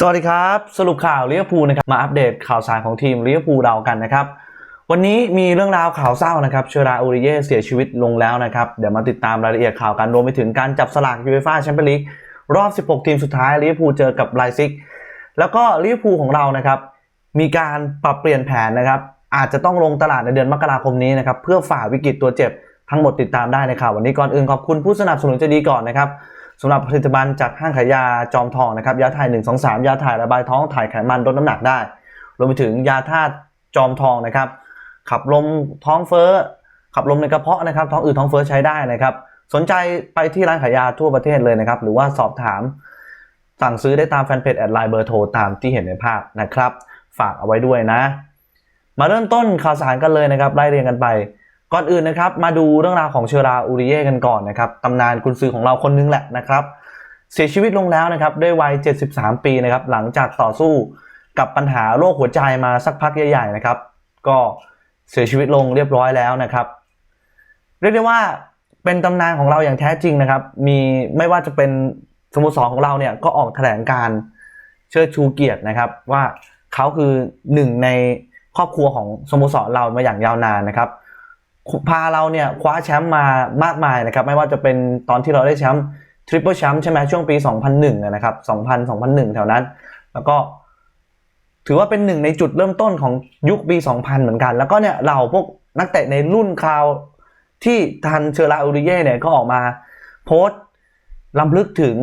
สวัสดีครับ สรุปข่าวลิเวอร์พูนะครับมาอัปเดตข่าวสารของทีมลิเวอร์พูเรากันนะครับ วันนี้มีเรื่องราวข่าวเศร้านะครับเชอราอูริเย่เสียชีวิตลงแล้วนะครับ เดี๋ยวมาติดตามรายละเอียดข่าวกันรวมไปถึงการจับสลากยูเอฟ่าแชมเปี้ยนลีกรอบ 16 ทีมสุดท้ายลิเวอร์พูเจอกับไลซิก แล้วก็ลิเวอร์พูของเรานะครับมีการปรับเปลี่ยนแผนนะครับ อาจจะต้องลงตลาดในเดือนมกราคมนี้นะครับเพื่อฝ่าวิกฤตตัวเจ็บทั้งหมดติดตามได้ในข่าววันนี้ก่อนอื่นขอบคุณผู้สนับสนุนใจดีก่อนนะครับ สำหรับผลิตภัณฑ์จากห้างขายยาจอมทองนะครับยาถ่าย 1 2 3 ยาถ่ายระบายท้องถ่ายไขมันลดน้ำหนักได้ รวมไปถึงยาธาตุจอมทองนะครับขับลมท้องเฟ้อขับลมในกระเพาะนะครับท้องอืดท้องเฟ้อใช้ได้นะครับ สนใจไปที่ร้านขายยาทั่วประเทศเลยนะครับ หรือว่าสอบถาม สั่งซื้อได้ตามแฟนเพจแอดไลน์เบอร์โทรตามที่เห็นในภาพนะครับ ฝากเอาไว้ด้วยนะ มาเริ่มต้นข่าวสารกันเลยนะครับไล่เรียงกันไป ก่อนอื่นนะครับมาดูเรื่องราวของเชราอูริเย่กันก่อนนะครับตำนานกุนซือของเราคนนึงแหละนะครับ เสียชีวิตลงแล้วนะครับด้วยวัย 73 ปีนะครับหลังจากต่อสู้กับปัญหาโรคหัวใจมาสักพักใหญ่ๆนะครับ ก็เสียชีวิตลงเรียบร้อยแล้วนะครับ เรียกได้ว่าเป็นตำนานของเราอย่างแท้จริงนะครับ มีไม่ว่าจะเป็นสโมสรของเราเนี่ยก็ออกแถลงการเชิดชูเกียรตินะครับ ว่าเขาคือหนึ่งในครอบครัวของสโมสรเรามาอย่างยาวนานนะครับ พาเราเนี่ยคว้าแชมป์มามากมายนะครับ ไม่ว่าจะเป็นตอนที่เราได้แชมป์ทริปเปิลแชมป์ใช่ไหมช่วงปี 2001นะครับ2000 2001 แถวนั้น แล้วก็ถือว่าเป็นหนึ่งในจุดเริ่มต้นของยุคปี 2000 เหมือนกัน แล้วก็เนี่ยเราพวกนักเตะในรุ่นคราวที่ทันเชอราอูริเย่เนี่ยก็ออกมาโพสต์ลำลึกถึง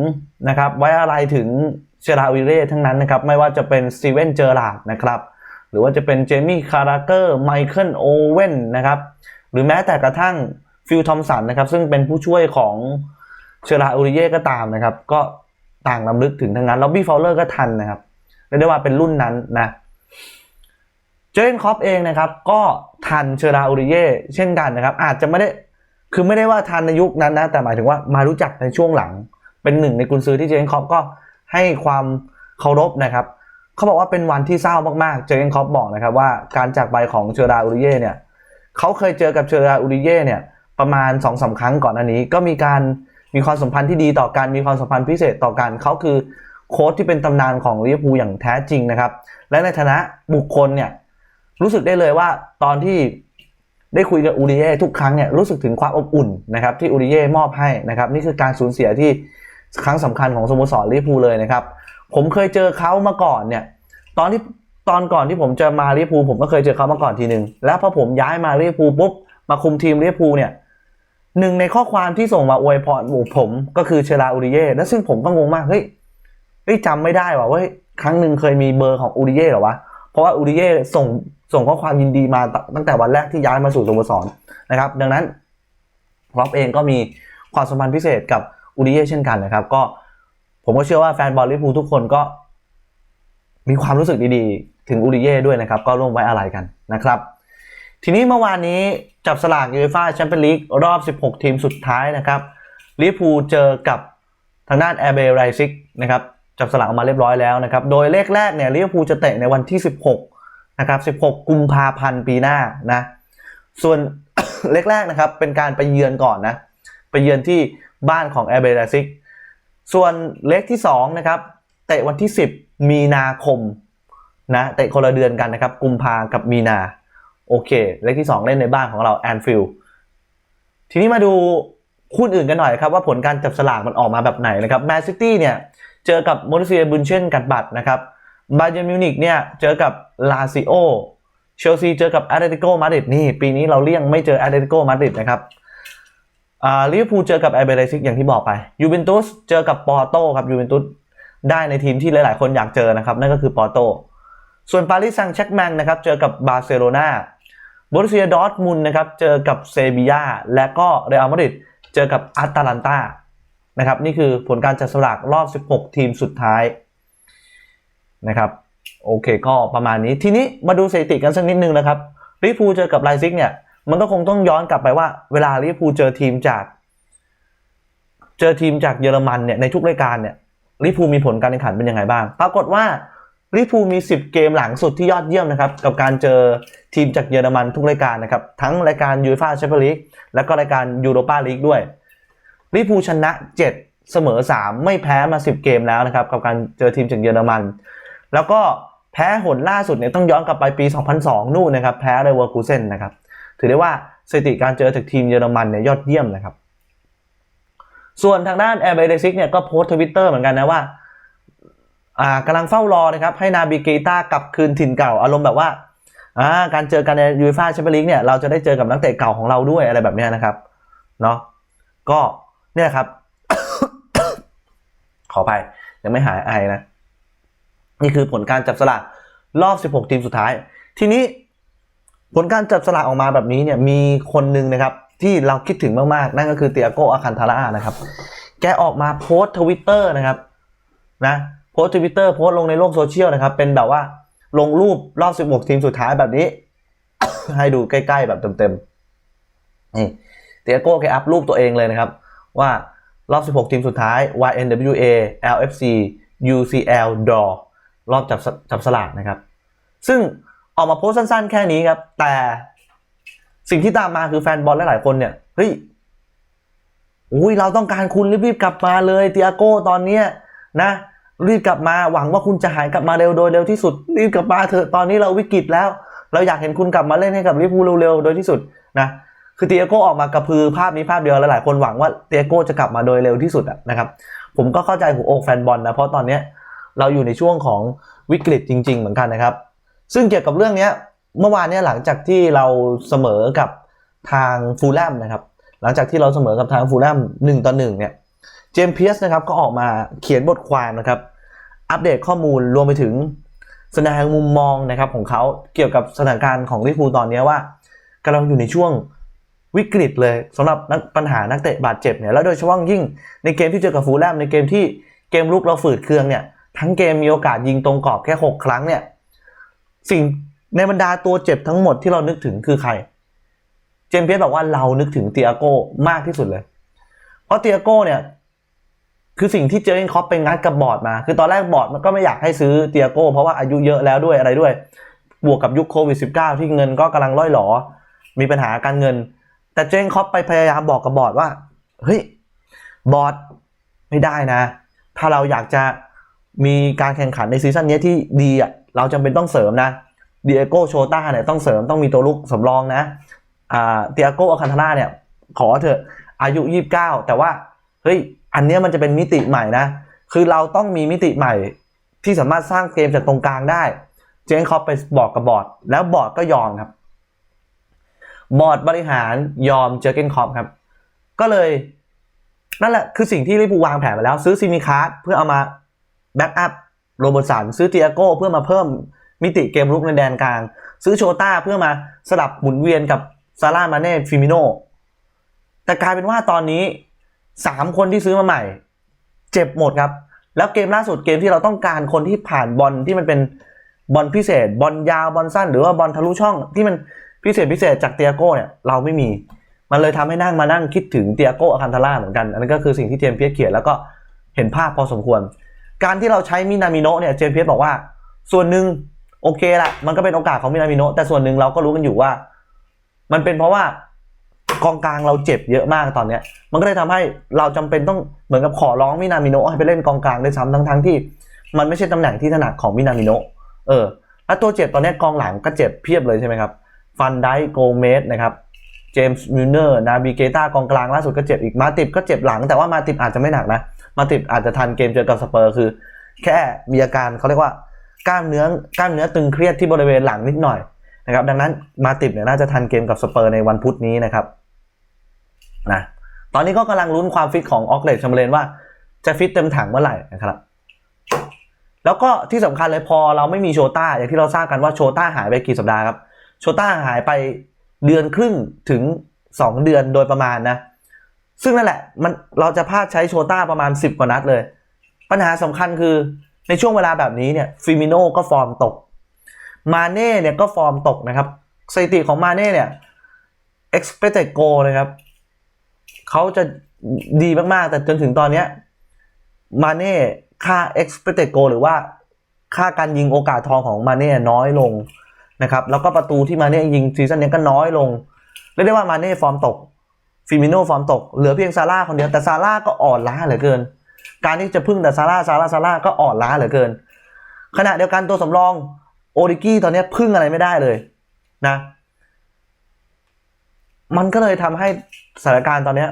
นะครับไว้อะไรถึงเชอราอูริเย่ทั้งนั้นนะครับ ไม่ว่าจะเป็นสตีเวนเจอร์ลาดนะครับ หรือว่าจะเป็นเจมี่คาราเกอร์ไมเคิลโอเว่นนะครับ รือแม้แต่กระทั่งฟิลทอมสันนะครับซึ่งเป็นผู้ช่วยของเชราอูริเย่ก็ตามนะครับ ก็ต่างลำลึกถึงทั้งนั้นล็อบบี้ฟาวเลอร์ก็ทันนะครับเรียกได้ว่าเป็นรุ่นนั้นนะเจนคอปเองนะครับ ก็ทันเชราอูริเย่เช่นกันนะครับ อาจจะไม่ได้คือไม่ได้ว่าทันในยุคนั้นนะแต่หมายถึงว่ามารู้จักในช่วงหลัง เป็นหนึ่งในกุนซือที่เจนคอปก็ให้ความเคารพนะครับเขาบอกว่าเป็นวันที่เศร้ามากๆ เจนคอปบอกนะครับว่าการจากไปของเชราอูริเย่เนี่ย เขาเคยเจอกับเชอราอูริเย่เนี่ยประมาณ2อสาครั้งก่อนอันนี้ ก็มีการมีความสัมพันธ์ที่ดีต่อกันมีความสัมพันธ์พิเศษต่อกันเขาคือโค้ชที่เป็นตำนานของลิเวอร์พูลอย่างแท้จริงนะครับ และในฐานะบุคคลเนี่ยรู้สึกได้เลยว่าตอนที่ได้คุยกับอูริเย่ทุกครั้งเนี่ยรู้สึกถึงความอบอุ่นนะครับที่อูริเย่มอบให้นะครับนี่คือการสูญเสียที่ครั้งสำคัญของสโมสรลิเวอร์พูลเลยนะครับ ผมเคยเจอเขามาก่อนเนี่ยตอนที่ ตอนก่อนที่ผมจะมาลิเวอร์พูลผมก็เคยเจอเขามาก่อนทีหนึ่งแล้วพอผมย้ายมาลิเวอร์พูลปุ๊บมาคุมทีมลิเวอร์พูลเนี่ยหนึ่งในข้อความที่ส่งมาอวยพรผมก็คือเชลาอูริเย่และซึ่งผมก็งงมากเฮ้ยเฮ้ยจำไม่ได้ว่ะว่าครั้งหนึ่งเคยมีเบอร์ของอูริเย่หรอวะเพราะว่าอูริเย่ส่งส่งข้อความยินดีมาตั้งแต่วันแรกที่ย้ายมาสู่สโมสรนะครับ ดังนั้นร็อบเองก็มีความสัมพันธ์พิเศษกับอูริเย่เช่นกันนะครับ ก็ผมก็เชื่อว่าแฟนบอลลิเวอร์พูลทุกคนก็มีความรู้สึกดีๆ ถึงอูริเย่ด้วยนะครับ ก็ร่วมไว้อะไรกันนะครับ ทีนี้เมื่อวานนี้จับสลากยูเอฟ่าแชมเปี้ยนลีกรอบ 16 ทีมสุดท้ายนะครับลิเวอร์พูลเจอกับทางด้านแอร์เบย์ไรซิกนะครับจับสลากออกมาเรียบร้อยแล้วนะครับ โดยเลขแรกเนี่ยลิเวอร์พูลจะเตะในวันที่ 16นะครับ16 กุมภาพันธ์ปีหน้านะส่วนเลขแรกนะครับเป็นการไปเยือนก่อนนะไปเยือนที่บ้านของแอร์เบย์ไรซิกส่วนเลขที่2นะครับเตะวันที่ 10 มีนาคม นะเตะคนละเดือนกันนะครับ กุมภากับมีนา โอเค เลขที่ 2 เล่นในบ้านของเราแอนฟิลด์ทีนี้มาดูคู่อื่นกันหน่อยครับ ว่าผลการจับสลากมันออกมาแบบไหนนะครับแมนซิตี้เนี่ย เจอกับมริเซียบุนเชนกัดบัตนะครับบาเยร์มิวนิกเนี่ย เจอกับลาซิโอเชลซีเจอกับแอตเลติโกมาดริดนี่ ปีนี้เราเลี่ยงไม่เจอแอตเลติโกมาดริดนะครับอ่าลิเวอร์พูลเจอกับไอเบรซิกอย่างที่บอกไปยูเวนตุสเจอกับปอร์โตครับยูเวนตุสได้ในทีมที่หลาย ๆ คนอยากเจอนะครับ นั่นก็คือปอร์โต ส่วนปารีสแซงต์แชร์กแมงนะครับเจอกับบาร์เซโลนาบรูเซียดอร์ทมุนนะครับเจอกับเซบียาและก็เรอัลมาดริดเจอกับอาตาลันตานะครับนี่คือผลการจัดสลากรอบ 16 ทีมสุดท้ายนะครับโอเคก็ประมาณนี้ทีนี้มาดูสถิติกันสักนิดนึงนะครับลิเวอร์พูเจอกับไลซิกเนี่ยมันก็คงต้องย้อนกลับไปว่าเวลาลิเวอร์พูเจอทีมจาก เจอทีมจากเยอรมันเนี่ยในทุกรายการเนี่ยลิเวอร์พูมีผลการแข่งขันเป็นยังไงบ้าง ปรากฏว่า ลิเวอร์พูมี 10 เกมหลังสุดที่ยอดเยี่ยมนะครับ กับการเจอทีมจากเยอรมันทุกรายการนะครับ ทั้งรายการยูฟ่าแชมเปี้ยนลีกและก็รายการยูโรปาลีกด้วยลิเวอร์พูชนะ7เเสมอ 3 ไม่แพ้มา 10 เกมแล้วนะครับ กับการเจอทีมจากเยอรมัน แล้วก็แพ้หนล่าสุดเนี่ยต้องย้อนกลับไปปี 2002 นู่นนะครับ แพ้เลเวอร์คูเซนนะครับ ถือได้ว่าสถิติการเจอจากทีมเยอรมันเนี่ยยอดเยี่ยมนะครับ ส่วนทางด้านแอร์เบเดซิกเนี่ยก็โพสต์ทวิตเตอร์เหมือนกันนะว่า อ่ากำลังเฝ้ารอนะครับให้นาบิเกต้ากลับคืนถิ่นเก่าอารมณ์แบบว่าอ่าการเจอกันในยูฟ่าแชมเปี้ยนลีกเนี่ยเราจะได้เจอกับนักเตะเก่าของเราด้วยอะไรแบบนี้นะครับเนาะก็เนี่ยครับ ขออภัยยังไม่หายไอนะ นี่คือผลการจับสลากรอบ 16 ทีมสุดท้าย ทีนี้ผลการจับสลากออกมาแบบนี้เนี่ยมีคนหนึ่งนะครับ ที่เราคิดถึงมากๆ นั่นก็คือเตียโกอาคันทาร่านะครับ แกออกมาโพสทวิตเตอร์นะครับ นะ โพสทวิตเตอร์โพสลงในโลกโซเชียลนะครับ เป็นแบบว่าลงรูปรอบ 16 ทีมสุดท้ายแบบนี้ ให้ดูใกล้ๆแบบเต็มๆนี่เตียโก้แกอัพรูปตัวเองเลยนะครับ ว่ารอบ 16 ทีมสุดท้าย YNWA LFC UCL Draw รอบจับสจับสลากนะครับ ซึ่งออกมาโพสสั้นๆ แค่นี้ครับ แต่สิ่งที่ตามมาคือแฟนบอลหลายๆคนเนี่ยเฮ้ยอุ้ยเราต้องการคุณรีบๆกลับมาเลยเตียโก้ตอนเนี้ยนะ รีบกลับมาหวังว่าคุณจะหายกลับมาเร็วโดยเร็วที่สุด รีบกลับมาเถอะตอนนี้เราวิกฤตแล้ว เราอยากเห็นคุณกลับมาเล่นให้กับลิเวอร์พูลเร็วๆโดยที่สุดนะคือเตียโก้ออกมากระพือภาพนี้ภาพเดียวแล้วหลายคนหวังว่าเตียโก้จะกลับมาโดยเร็วที่สุดอะนะครับผมก็เข้าใจหัวอกแฟนบอลนะเพราะตอนเนี้ยเราอยู่ในช่วงของวิกฤตจริง ๆ เหมือนกันนะครับ ซึ่งเกี่ยวกับเรื่องเนี้ยเมื่อวานเนี่ยหลังจากที่เราเสมอกับทางฟูลแลมนะครับหลังจากที่เราเสมอกับทางฟูลแลมหนึ่งต่อหนึ่งเนี่ย เจมส์เพียสนะครับก็ออกมาเขียนบทความนะครับ อัปเดตข้อมูลรวมไปถึงแสดงมุมมองนะครับของเขาเกี่ยวกับสถานการณ์ของลิเวอร์พูลตอนนี้ว่ากำลังอยู่ในช่วงวิกฤตเลยสำหรับนักปัญหานักเตะบาดเจ็บเนี่ยแล้วโดยเฉพาะยิ่งในเกมที่เจอกับฟูลแลมในเกมที่เกมลุกเราฝืดเคืองเนี่ยทั้งเกมมีโอกาสยิงตรงกรอบแค่ 6 ครั้งเนี่ยสิ่งในบรรดาตัวเจ็บทั้งหมดที่เรานึกถึงคือใคร เจมเพียสบอกว่าเรานึกถึงเตียโก้มากที่สุดเลย เพราะเตียโก้เนี่ย คือสิ่งที่เจอร์เกนคล็อปไปงัดกับบอร์ดมา คือตอนแรกบอร์ดมันก็ไม่อยากให้ซื้อเตียโก้ เพราะว่าอายุเยอะแล้วด้วยอะไรด้วย บวกกับยุคโควิด -19 ที่เงินก็กำลังล่อยหลอ มีปัญหาการเงิน แต่เจอร์เกนคล็อปไปพยายามบอกกับบอร์ดว่า เฮ้ย บอร์ดไม่ได้นะ ถ้าเราอยากจะมีการแข่งขันในซีซั่นนี้ที่ดีอะ เราจำเป็นต้องเสริมนะเดียโก้โชต้าเนี่ยต้องเสริมต้องมีตัวลุกสำรองนะอ่าเตียโก้อาคันทาร่าเนี่ย ขอเถอะอายุ 29 แต่ว่า เฮ้ยอันนี้มันจะเป็นมิติใหม่นะ คือเราต้องมีมิติใหม่ที่สามารถสร้างเกมจากตรงกลางได้ เจนคอปไปบอกกับบอร์ดแล้วบอร์ดก็ยอมครับ บอร์ดบริหารยอมเจอเกนคอปครับ ก็เลยนั่นแหละคือสิ่งที่ลิเวอร์พูวางแผนมาแล้ว ซื้อซิมิคาร์ดเพื่อเอามาแบ็กอัพโรเบอร์สันซื้อเตียโก้เพื่อมาเพิ่มมิติเกมรุกในแดนกลาง ซื้อโชต้าเพื่อมาสลับหมุนเวียนกับซาร่ามาเน่ฟิมิโนแต่กลายเป็นว่าตอนนี้ สามคนที่ซื้อมาใหม่ เจ็บหมดครับ แล้วเกมล่าสุดเกมที่เราต้องการคนที่ผ่านบอลที่มันเป็นบอลพิเศษ บอลยาวบอลสั้น หรือว่าบอลทะลุช่องที่มันพิเศษพิเศษจากเตียโก้เนี่ยเราไม่มี มันเลยทำให้นั่งมานั่งคิดถึงเตียโก้อาคันทาร่าเหมือนกัน อันนั้นก็คือสิ่งที่เจมส์เพียสเขียนแล้วก็เห็นภาพพอสมควร การที่เราใช้มินามิโนะเนี่ยเจมส์เพียสบอกว่า ส่วนหนึ่งโอเคละมันก็เป็นโอกาสของมินามิโนะแต่ส่วนหนึ่งเราก็รู้กันอยู่ว่า มันเป็นเพราะว่า กองกลางเราเจ็บเยอะมากตอนเนี้ย มันก็เลยทำให้เราจำเป็นต้องเหมือนกับขอร้องมินามิโนะให้ไปเล่นกองกลางด้วยซ้ำทั้งทั้งๆที่มันไม่ใช่ตำแหน่งที่ถนัดของมินามิโนะเออแล้วตัวเจ็บตอนนี้กองหลังก็เจ็บเพียบเลยใช่ไหมครับฟันไดโกเมสนะครับเจมส์มิลเนอร์นาบิเกต้ากองกลางล่าสุดก็เจ็บอีกมาติบก็เจ็บหลัง แต่ว่ามาติบอาจจะไม่หนักนะ มาติบอาจจะทันเกมเจอกับสเปอร์คือ แค่มีอาการเขาเรียกว่ากล้ามเนื้อกล้ามเนื้อตึงเครียดที่บริเวณหลังนิดหน่อยนะครับดังนั้นมาติบเนี่ยน่าจะทันเกมกับสเปอร์ในวันพุธนี้นะครับ นะตอนนี้ก็กำลังลุ้นความฟิตของออกเลดชัมเบรนว่าจะฟิตเต็มถังเมื่อไหร่นะครับแล้วก็ที่สำคัญเลยพอเราไม่มีโชต้าอย่างที่เราทราบกันว่าโชต้าหายไปกี่สัปดาห์ครับโชต้าหายไปเดือนครึ่งถึง 2 เดือนโดยประมาณนะ ซึ่งนั่นแหละมันเราจะพลาดใช้โชต้าประมาณ 10 กว่านัดเลย ปัญหาสำคัญคือในช่วงเวลาแบบนี้เนี่ยฟิมิโนก็ฟอร์มตก มาเน่เนี่ยก็ฟอร์มตกนะครับสถิติของมาเน่เนี่ย expected goal นะครับ เขาจะดีมาก ๆ แต่จนถึงตอนเนี้ยมาเน่ค่า expected goal หรือว่าค่าการยิงโอกาสทองของมาเน่น้อยลงนะครับ แล้วก็ประตูที่มาเน่ยิงซีซั่นนี้ก็น้อยลงเรียกได้ว่ามาเน่ฟอร์มตกฟิมิโนฟอร์มตก เหลือเพียงซาร่าคนเดียวแต่ซาร่าก็อ่อนล้าเหลือเกิน การที่จะพึ่งแต่ซาร่าซาร่าซาร่าก็อ่อนล้าเหลือเกิน ขณะเดียวกันตัวสำรองโอริกี้ตอนนี้พึ่งอะไรไม่ได้เลยนะ มันก็เลยทำให้สถานการณ์ตอนเนี้ย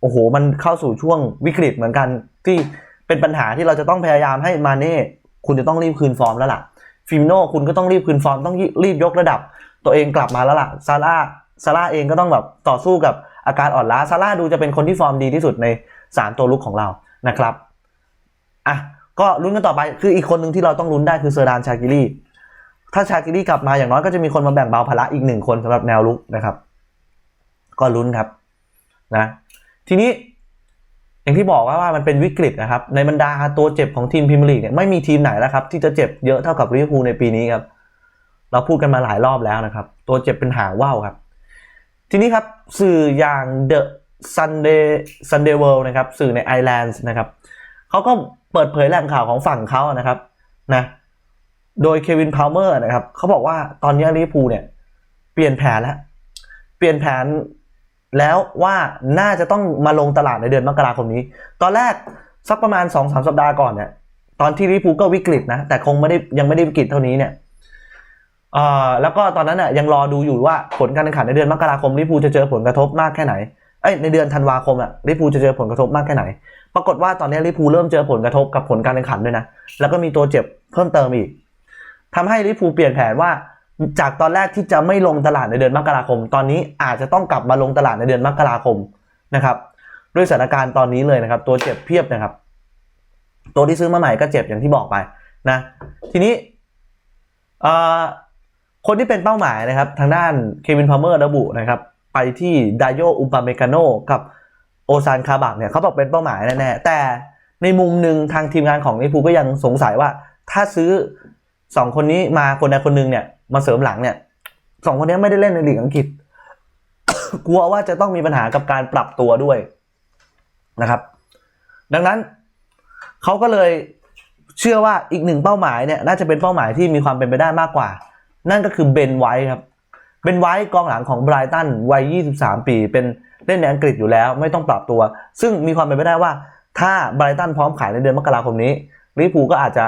โอ้โห มันเข้าสู่ช่วงวิกฤตเหมือนกัน ที่เป็นปัญหาที่เราจะต้องพยายามให้มาเน่คุณจะต้องรีบคืนฟอร์มแล้วล่ะฟิมโน่คุณก็ต้องรีบคืนฟอร์มต้องรีบยกระดับ ตัวเองกลับมาแล้วล่ะซาร่าซาร่าเองก็ต้องแบบต่อสู้กับอาการอ่อนล้าซาร่าดูจะเป็นคนที่ฟอร์มดีที่สุดใน 3 ตัวลุกของเรานะครับอะก็ลุ้นกันต่อไปคืออีกคนหนึ่งที่เราต้องลุ้นได้คือเซอร์ดานชากิรี่ถ้าชากิรี่กลับมาอย่างน้อยก็จะมีคนมาแบ่งเบาภาระอีกหนึ่งคนสำหรับแนวลุกนะครับ ก็ลุ้นครับนะทีนี้อย่างที่บอกว่าว่ามันเป็นวิกฤตนะครับ ในบรรดาตัวเจ็บของทีมพรีเมียร์ลีกเนี่ยไม่มีทีมไหนแล้วครับ ที่จะเจ็บเยอะเท่ากับลิเวอร์พูลในปีนี้ครับ เราพูดกันมาหลายรอบแล้วนะครับ ตัวเจ็บเป็นหางว่าวครับ ทีนี้ครับสื่ออย่าง The Sunday Sunday World นะครับ สื่อในไอร์แลนด์นะครับเขาก็เปิดเผยแหล่งข่าวของฝั่งเขานะครับนะโดยเควินพาวเมอร์นะครับเขาบอกว่าตอนนี้ลิเวอร์พูลเนี่ยเปลี่ยนแผนแล้วเปลี่ยนแผน แล้วว่าน่าจะต้องมาลงตลาดในเดือนมกราคมนี้ ตอนแรกสักประมาณ2อสสัปดาห์ก่อนเนี่ยตอนที่ลิเวอร์พูก็วิกฤตนะ แต่คงไม่ได้ยังไม่ได้วิกฤตเท่านี้เนี่ยเอ่อแล้วก็ตอนนั้นน่ะยังรอดูอยู่ว่าผลการแข่งขันในเดือนมกราคมลิเวอร์พูจะเจอผลกระทบมากแค่ไหนเอ้ยในเดือนธันวาคมอะลิเวอร์พูจะเจอผลกระทบมากแค่ไหน ปรากฏว่าตอนนี้ลิเวอร์พูเริ่มเจอผลกระทบกับผลการแข่งขันด้วยนะแล้วก็มีตัวเจ็บเพิ่มเติมอีกทำให้ลิเวอร์พูเปลี่ยนแผนว่า จากตอนแรกที่จะไม่ลงตลาดในเดือนมกราคม ตอนนี้อาจจะต้องกลับมาลงตลาดในเดือนมกราคมนะครับ ด้วยสถานการณ์ตอนนี้เลยนะครับ ตัวเจ็บเพียบนะครับ ตัวที่ซื้อมาใหม่ก็เจ็บอย่างที่บอกไปนะ ทีนี้คนที่เป็นเป้าหมายนะครับ ทางด้านเควินพาร์เมอร์ระบุนะครับ ไปที่ไดโยอุปาเมกาโนกับโอซานคาบักเนี่ยเขาบอกเป็นเป้าหมายแน่ๆแต่ในมุมหนึ่งทางทีมงานของลิเวอร์พูลก็ยังสงสัยว่า ถ้าซื้อสองคนนี้มาคนใดคนหนึ่งเนี่ย มาเสริมหลังเนี่ยสองคนนี้ไม่ได้เล่นในลีกอังกฤษ กลัวว่าจะต้องมีปัญหากับการปรับตัวด้วยนะครับ ดังนั้นเขาก็เลยเชื่อว่าอีกหนึ่งเป้าหมายเนี่ยน่าจะเป็นเป้าหมายที่มีความเป็นไปได้มากกว่า นั่นก็คือเบนไวท์ครับเบนไวท์กองหลังของไบรตันวัย 23 ปี เป็นเล่นในอังกฤษอยู่แล้ว ไม่ต้องปรับตัว ซึ่งมีความเป็นไปได้ว่า ถ้าไบรตันพร้อมขายในเดือนมกราคมนี้ลิเวอร์พูก็อาจจะ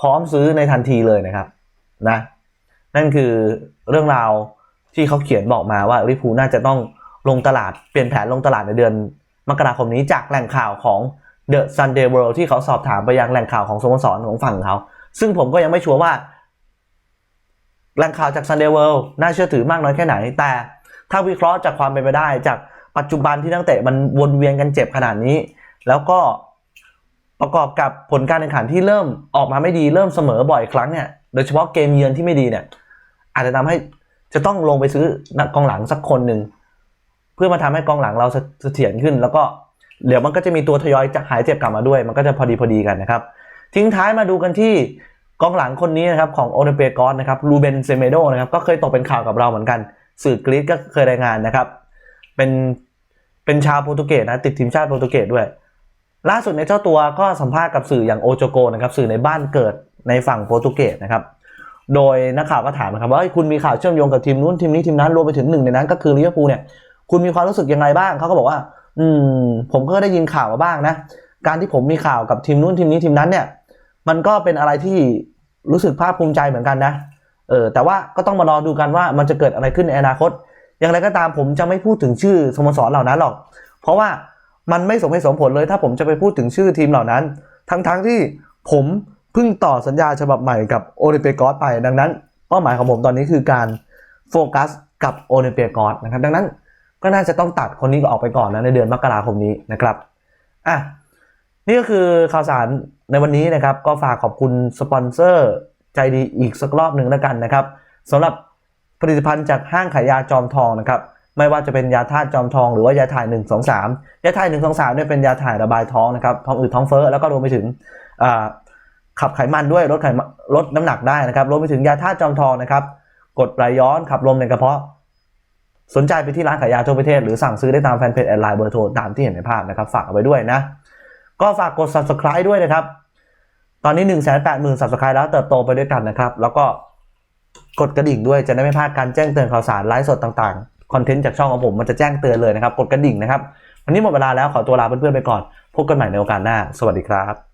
พร้อมซื้อในทันทีเลยนะครับ นะ นั่นคือเรื่องราวที่เขาเขียนบอกมาว่าลิพูน่าจะต้องลงตลาดเปลี่ยนแผนลงตลาดในเดือนมกราคมนี้จากแหล่งข่าวของ The Sunday World ที่เขาสอบถามไปยังแหล่งข่าวของสโมสรของฝั่งเขา ซึ่งผมก็ยังไม่ชัวร์ว่าแหล่งข่าวจาก Sunday World น่าเชื่อถือมากน้อยแค่ไหน แต่ถ้าวิเคราะห์จากความเป็นไปได้ จากปัจจุบันที่นักเตะมันวนเวียนกันเจ็บขนาดนี้ แล้วก็ประกอบกับผลการแข่งขันที่เริ่มออกมาไม่ดีเริ่มเสมอบ่อยครั้งเนี่ยโดยเฉพาะเกมเยือนที่ไม่ดีเนี่ย อาจจะทำให้จะต้องลงไปซื้อนักกองหลังสักคนหนึ่งเพื่อมาทำให้กองหลังเราเสถียรขึ้น แล้วก็เดี๋ยวมันก็จะมีตัวทยอยจะหายเจ็บกลับมาด้วย มันก็จะพอดีพอดีกันนะครับ ทิ้งท้ายมาดูกันที่กองหลังคนนี้นะครับของโอเนเปกอนนะครับลูเบนเซเมโดนะครับก็เคยตกเป็นข่าวกับเราเหมือนกัน สื่อกรีซก็เคยรายงานนะครับ เป็นเป็นชาวโปรตุเกสนะติดทีมชาติโปรตุเกสด้วย ล่าสุดในเจ้าตัวก็สัมภาษณ์กับสื่ออย่างโอโจโกนะครับสื่อในบ้านเกิดในฝั่งโปรตุเกสนะครับ โดยนักข่าวก็ถามนะครับว่าคุณมีข่าวเชื่อมโยงกับทีมนู้นทีมนี้ทีมนั้นรวมไปถึงหนึ่งในนั้น ก็คือลิเวอร์พูลเนี่ยคุณมีความรู้สึกยังไงบ้างเขาก็บอกว่า อืม ผมก็ได้ยินข่าวมาบ้างนะการที่ผมมีข่าวกับทีมนู้นทีมนี้ทีมนั้นเนี่ย มันก็เป็นอะไรที่รู้สึกภาคภูมิใจเหมือนกันนะเออแต่ว่าก็ต้องมารอดูกันว่ามันจะเกิดอะไรขึ้นในอนาคต อย่างไรก็ตามผมจะไม่พูดถึงชื่อสโมสรเหล่านั้นหรอก เพราะว่ามันไม่สมเหตุสมผลเลยถ้าผมจะไปพูดถึงชื่อทีมเหล่านั้น ทั้งๆทที่ผม เพิ่งต่อสัญญาฉบับใหม่กับโอลิเปียกอสไป ดังนั้น เป้าหมายของผมตอนนี้คือการโฟกัสกับโอลิเปียกอสนะครับ ดังนั้นก็น่าจะต้องตัดคนนี้ออกไปก่อนนะในเดือนมกราคมนี้นะครับอะนี่ก็คือข่าวสารในวันนี้นะครับ ก็ฝากขอบคุณสปอนเซอร์ใจดีอีกสักรอบหนึ่งแล้วกันนะครับสำหรับผลิตภัณฑ์จากห้างขายยาจอมทองนะครับไม่ว่าจะเป็นยาธาตุจอมทองหรือว่ายาถ่าย 1 2 3 ยาถ่าย 1 2 3เนี่ยเป็นยาถ่ายระบายท้องนะครับท้องอืดท้องเฟ้อแล้วก็รวมไปถึง ขับไขมันด้วยลดไขมันลดน้ำหนักได้นะครับรวมไปถึงยาธาตุจอมทองนะครับกดไหลย้อนขับลมในกระเพาะ สนใจไปที่ร้านขายยาทั่วประเทศ หรือสั่งซื้อได้ตามแฟนเพจแอดไลน์เบอร์โทรตามที่เห็นในภาพนะครับ ฝากเอาไว้ด้วยนะ ก็ฝากกด subscribe ด้วยนะครับ ตอนนี้ 1 8 0 0 0 0 subscribe แล้วเติบโตไปด้วยกันนะครับ แล้วก็กดกระดิ่งด้วยจะได้ไม่พลาดการแจ้งเตือนข่าวสารไลฟ์สดต่างๆคอนเทนต์จากช่องของผมมันจะแจ้งเตือนเลยนะครับกดกระดิ่งนะครับวันนี้หมดเวลาแล้วขอตัวลาเพื่อนๆไปก่อนพบกันใหม่ในโอกาสหน้า สวัสดีครับ